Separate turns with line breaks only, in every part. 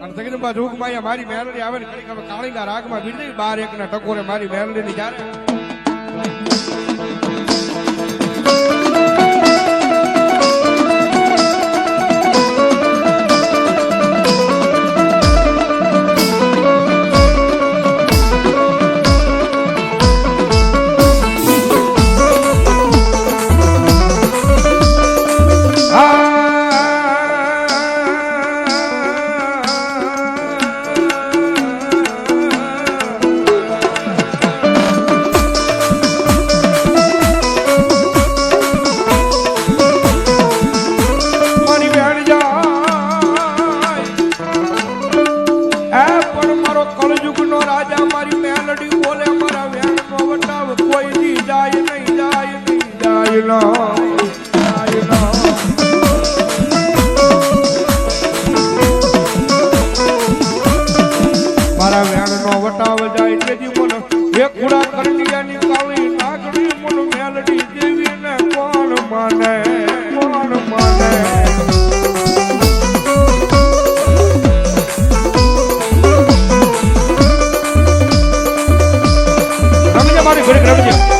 અને જગદંબા જોગમાં અહીંયા મારી મેલડી આવે ને કાળીંગા રાગમાં બીજી બાર એકના ટકોરે મારી મેલડીની જ્યારે એ કુડા કરડિયાની કાળી નાગડી મને મેલડી દેવીને કોણ માને? કોણ માને? મારી ઘડીક રમજે.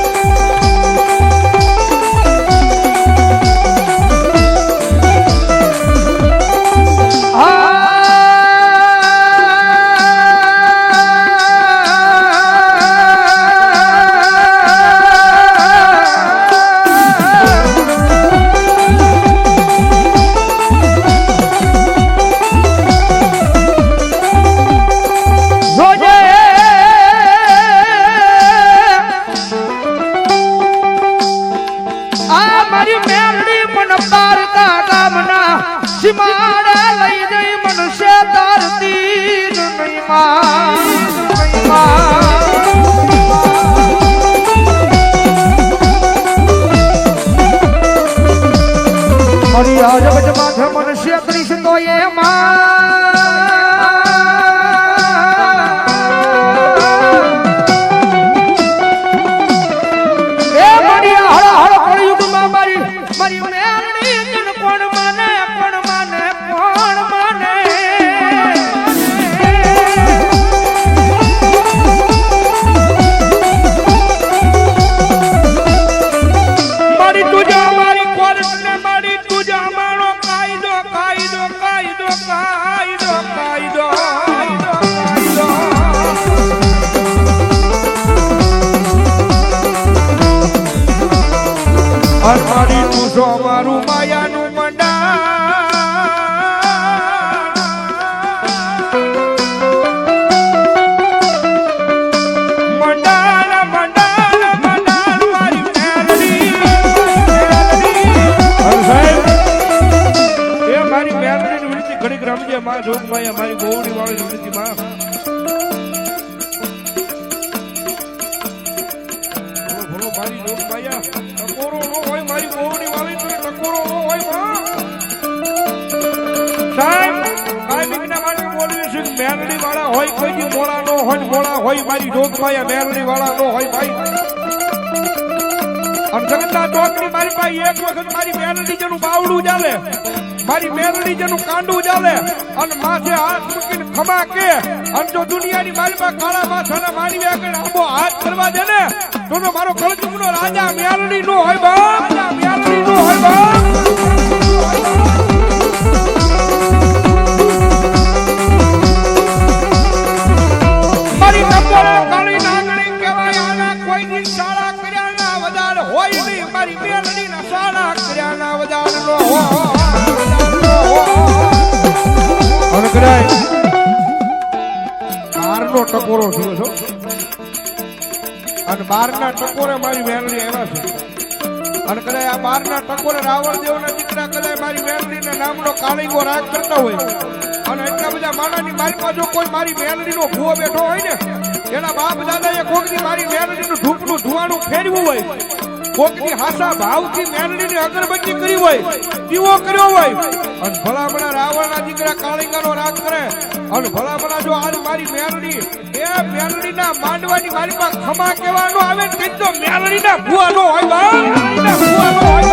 મારી
સાહેબ એ મારી મેરડીની વિનંતી ઘડીક રમજે માં જોગમાયા મારી ગોવડી મેલડી વાળા હોય કોઈ મોળા નો હોય, મોડા હોય મારી જોગમાયા મેલડી વાળા નો હોય ભાઈ. અને જગતના ચોકની મારી પાસે એક વખત મારી મેલડી જેનું બાવડું ચાલે. મારી મેલડી જેનું કાંડું ચાલે. અને માથે હાથ મૂકીને ખમા કે અને જો દુનિયાની પાસે કાળા માથાના મારી આગળ આંબો હાથ કરવા દે ને, તો મારો કળજુગનો રાજા મેલડી નો હોય બા રાજા મેલડી નો હોય બા હોય નહીં મારી મેલડી ના સાડા કર્યા ના વધાર નો અનકરાય બારનો ટકોરો થયો છો. અને બારના ટકોરે મારી મેલડી આવ્યા છે. અને કદાચ આ બારના ટકોરે રાવણ દેવના દીકરા કદાચ મારી મેલડીના નામનો કાળીગો રાગ કરતા હોય. અને એટલા બધા માણાની મારી બાજુ કોઈ મારી મેલડીનો ભૂવો બેઠો હોય ને એના બાપ દાદાએ કોકની મારી મેલડીનું ધૂપનું ધુવાણું ફેરવું હોય કોકની હાસા ભાવથી મેલડીની અગરબત્તી કરી હોય, દીવો કર્યો હોય, અને ભલામણા રાવણના દીકરા કાળિકાનો રાગ કરે, અને ભલામણા જો આજ મારી મેલડી એ મેલડીના માંડવાની મારી પાસે ખમા કહેવાનો આવે ને તો મેલડીના ભૂવાનો હોય બા. ભૂવાનો હોય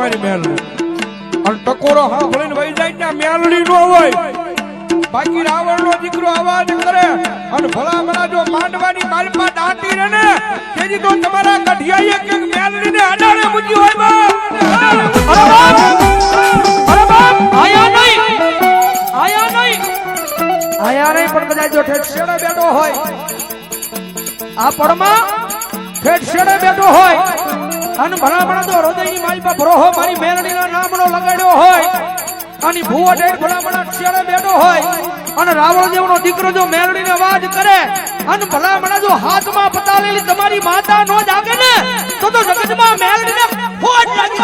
મારી મેલડી
અને ટકોરો સાંભળીને વહી જાય ત્યાં મેલડી નો હોય. બાકી રાવણ નો દીકરો અવાજ કરે. અને ભલા ભલા જો માંડવાની માલમાં દાટી રહે ને, તેથી તો તમારા ગઢિયાએ કે મેલડી ને અડાડે મૂકી હોય બા
અરે બાપ! અરે બાપ! આયા નહીં! આયા નહીં! આયા નહીં પણ બધા જો ઠેઠ શેડે બેઠો હોય. આ પરમા ઠેઠ શેડે બેઠો હોય. અને ભલામણ તો હૃદયની મારી પર ભરોહો, મારી મેલડીના નામનો લગાડ્યો હોય અને ભૂવો ઠેઠ ભલામણ શેડે બેઠો હોય, અને દેવનો દીકરો જો મેલડીને વાત કરે, અને ભલામણ જો હાથમાં પતાલેલી તમારી માતા નો જાગે ને, તો તો જગતમાં મેલડીને ફોટ લાગી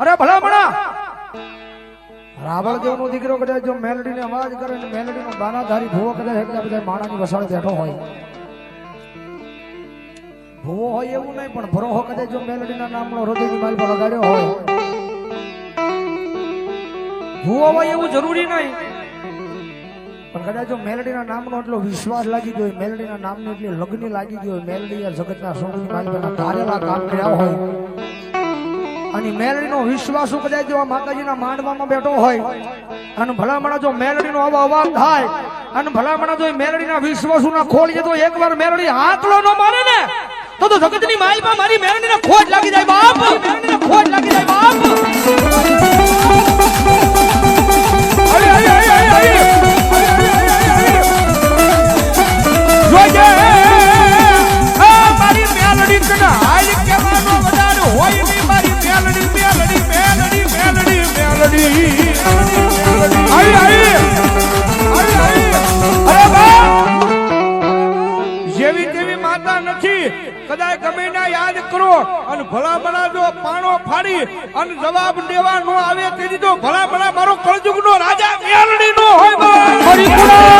અરે ભલામણા! રાવણ દેવ નો દીકરો કદાચ જો મેલડી ને અવાજ કરે ને મેલડી નો બાનાધારી ભૂવો કદાચ એટલા બધા માણાની વસાડે બેઠો હોય. ભૂવો હોય એવું નહીં પણ ભરોહો કદાચ જો મેલડી ના નામનો હૃદયની માલ પર લગાડ્યો હોય. ભૂવો હોય એવું જરૂરી નહીં. પણ કદાચ જો મેલડીના નામનો એટલો વિશ્વાસ લાગી ગયો મેલડીના નામની એટલી લગ્ન લાગી ગયો હોય મેલડી જગતના સોની માલિકાના ધારેલા કામ કર્યા હોય અને મેલડીનો વિશ્વાસ કદાચ જો માતાજીના માંડવામાં બેઠો હોય. અને ભલામણા જો મેલડીનો આવો અવાજ થાય, અને ભલામણા જો મેલડીના વિશ્વાસુના ખોલીએ તો એકવાર મેલડી હાથલો ન મારે ને, તો તો જગતની માલમાં મારી મેલડીને ખોટ લાગી જાય બાપ. મેલડીને ખોટ લાગી જાય બાપ.
જેવી તેવી માતા નથી. કદાચ ગમે ના યાદ કરો અને ભલા પાણો ફાડી અને જવાબ દેવા નો આવે તેથી તો ભલા ભલા મારો કળજુગ નો રાજા મેલડી નો હોય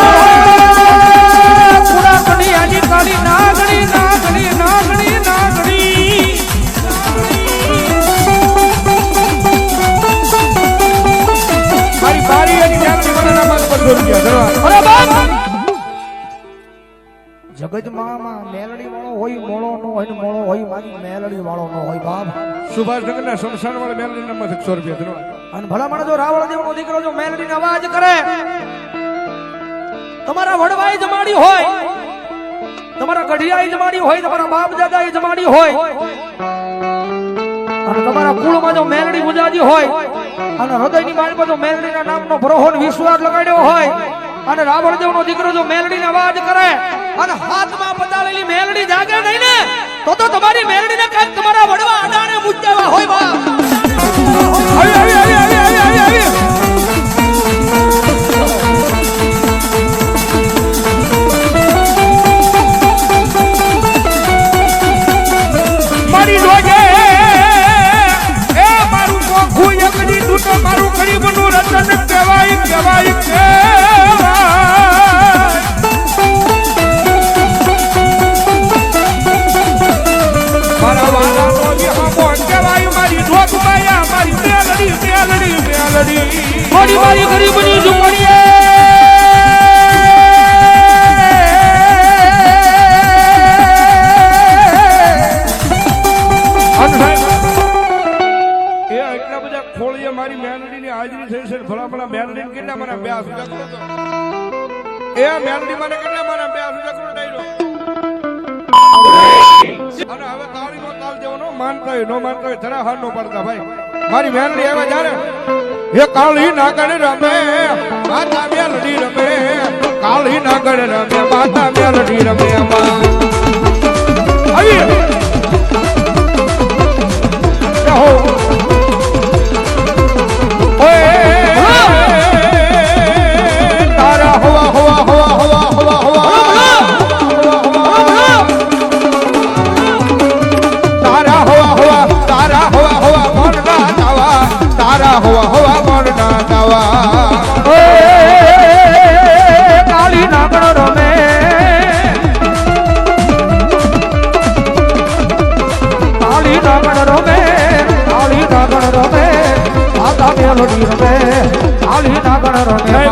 જગતમાં માં મેલડી વાળો હોય મોળો નો હોય મોળો હોય મારી મેલડી વાળો નો હોય બાપ.
સુભાષનગર ના શમશાન વાળા મેલડી નામમાં સો રૂપિયા
અને ભલામણ જો રાવણ દેવનો દીકરો જો મેલડીને અવાજ કરે તમારા વડવાઈ જમાડી હોય તમારા ગઢિયાઈ જમાડી હોય તમારા બાપ દાદાઈ જમાડી હોય. અને તમારા કુળમાં જો મેલડી ગુજાજી હોય અને હૃદયની બાળમાં જો મેલડીના નામનો ભરોહો વિશ્વાસ લગાડ્યો હોય અને રાવણ દેવનો દીકરો જો મેલડી અવાજ કરે અને હાથમાં પતાળેલી મેલડી જાગે નહીં ને, તો તો તમારી મેલડીને કાંઈક તમારા વડવા અડાણે મુદ્દેવા હોય બા.
મેલડી
મારી ગરીબની ઝૂંપડીએ.
મારી મેલડીની હાજરી થઈ છે. ભલા ભલા કેટલા મને બે આસુ કરો એ મેલડી મને કેટલા મને બે આસુ કરો ડાયરો અને હવે તાળીનો તાલ દેવાનો માનતો નો માનતા હોય જરા હાર નો પડતા ભાઈ. મારી મેલડી આવે જાણે. એ કાળી નાગણ રમે, માતા મેલડી રમે. કાળી નાગણ રમે, માતા મેલડી રમે આવી તારા હોવા હોવા મન ના દાવા
કાળી નાગણ રમે. કાળી નાગણ રમે કાળી નાગણ રમે. માતા મેલોડી રમે કાળી નાગણ રમે.